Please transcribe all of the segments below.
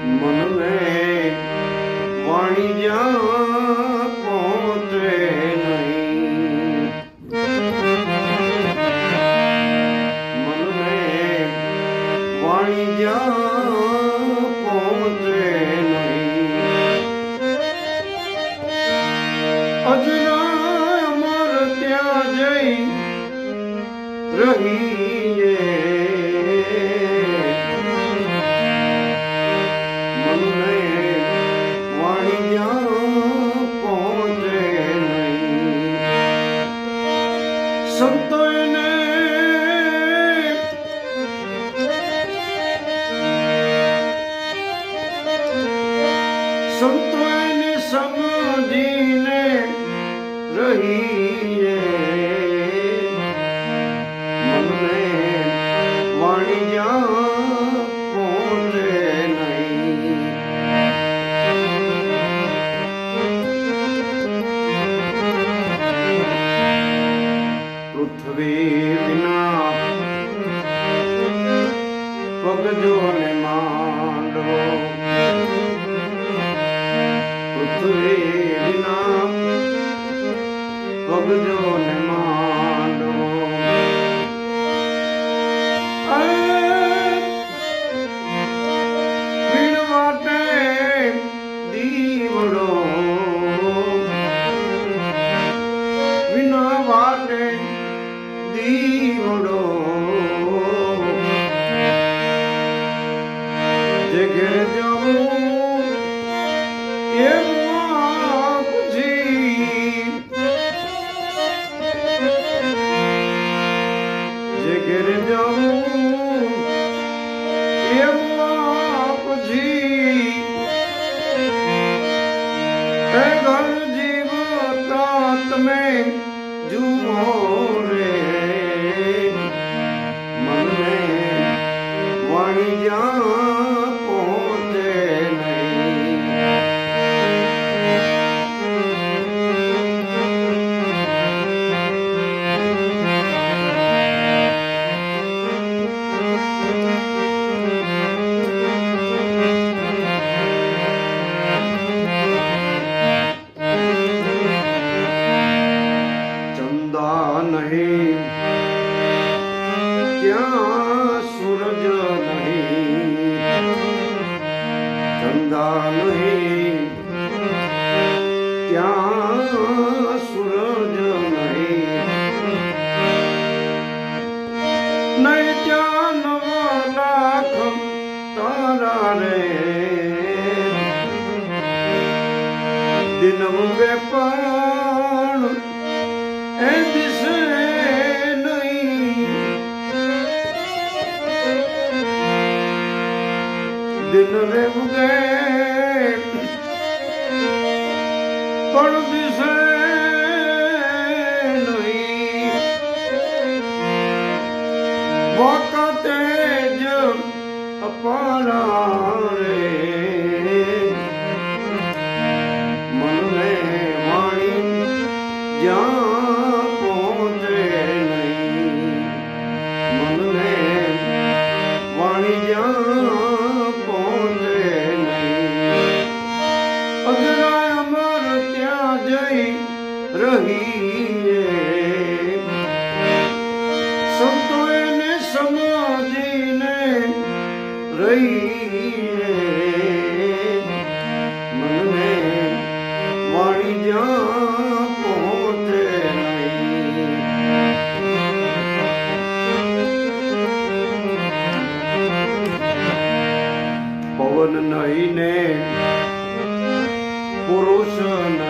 મનને વાણી પહોંચે નહીં. મનને વાણી પહોંચે નહીં અજના અમર ત્યાં જઈ રહીએ. ને માંડવો પૃથ્વી વિના પગજો ને માંડવો વાટે દીવડો વિના વાટે દીવડો હે ઘર જીવતા તમે જુઓ રે. સૂરજ નહીં ચંદા નહીં ત્યાં સૂરજ નહીં નહીં ત્યાં નવા લાખ તારા રે દિનમ વેપાણ દિન રે ઉગે. પણ દિશે વખતે જ અપારા રે રહીએ મનને વાણી જ્યાં પવન નહીં ને પુરુષ નહીં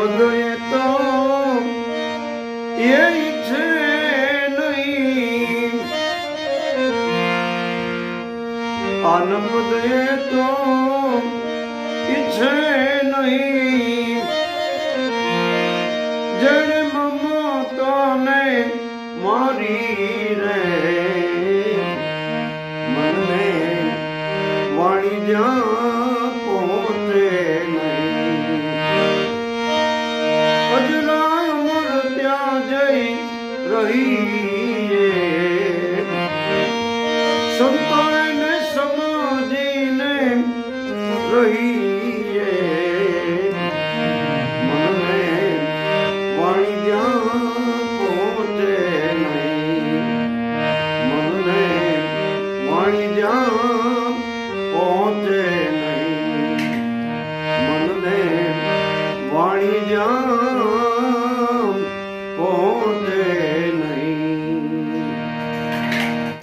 বন্ধু এত ইচ্ছে নই আনন্দ এত ইচ্ছে নই জড় মমতা নে মারি